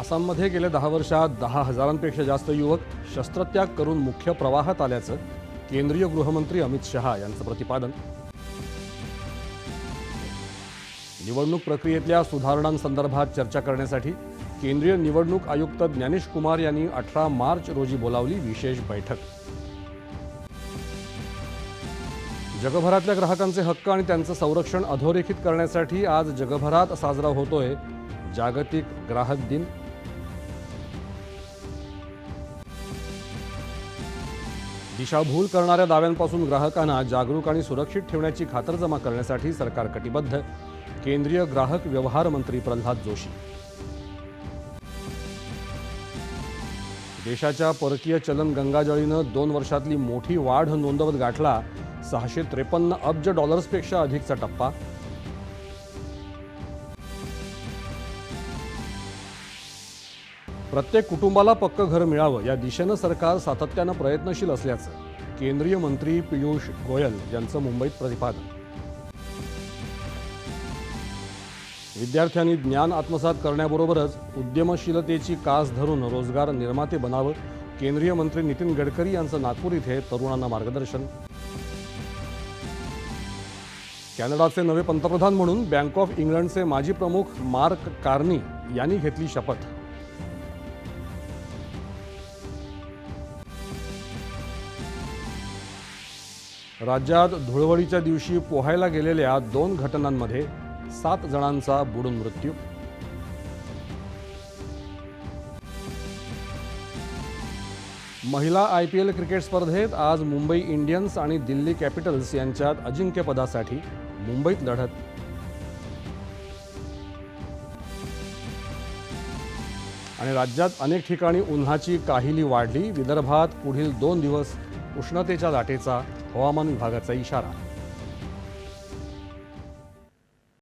आसाममध्ये गेल्या दहा वर्षात दहा हजारांपेक्षा जास्त युवक शस्त्रत्याग करून मुख्य प्रवाहात आल्याचं केंद्रीय गृहमंत्री अमित शहा यांचं प्रतिपादन. निवडणूक प्रक्रियेतल्या सुधारणांसंदर्भात चर्चा करण्यासाठी केंद्रीय निवडणूक आयुक्त ज्ञानेश कुमार यांनी अठरा मार्च रोजी बोलावली विशेष बैठक. जगभरातल्या ग्राहकांचे हक्क आणि त्यांचं संरक्षण अधोरेखित करण्यासाठी आज जगभरात साजरा होतोय जागतिक ग्राहक दिन. दिशाभूल करणाऱ्या दाव्यांपासून ग्राहकांना जागरूक आणि सुरक्षित ठेवण्याची खातरजमा करण्यासाठी सरकार कटिबद्ध. केंद्रीय ग्राहक व्यवहार मंत्री प्रल्हाद जोशी. देशाच्या परकीय चलन गंगाजळीनं दोन वर्षातली मोठी वाढ नोंदवत गाठला सहाशे त्रेपन्न अब्ज डॉलर्सपेक्षा अधिकचा टप्पा. प्रत्येक कुटुंबाला पक्क घर मिळावं या दिशेनं सरकार सातत्यानं प्रयत्नशील असल्याचं केंद्रीय मंत्री पियुष गोयल यांचं मुंबईत प्रतिपादन. विद्यार्थ्यांनी ज्ञान आत्मसात करण्याबरोबरच उद्यमशीलतेची कास धरून रोजगार निर्माते बनावं केंद्रीय मंत्री नितीन गडकरी यांचं नागपूर इथे तरुणांना मार्गदर्शन. कॅनडाचे नवे पंतप्रधान म्हणून बँक ऑफ इंग्लंडचे माजी प्रमुख मार्क कार्नी यांनी घेतली शपथ. राज्यात धुळवडीच्या दिवशी पोहायला गेलेल्या दोन घटनांमध्ये सात जणांचा बुडून मृत्यू. महिला आय पी एल क्रिकेट स्पर्धेत आज मुंबई इंडियन्स आणि दिल्ली कॅपिटल्स यांच्यात अजिंक्यपदासाठी मुंबईत लढत. आणि राज्यात अनेक ठिकाणी उन्हाची काहिली वाढली विदर्भात पुढील दोन दिवस उष्णतेच्या लाटेचा हवामान विभागाचा इशारा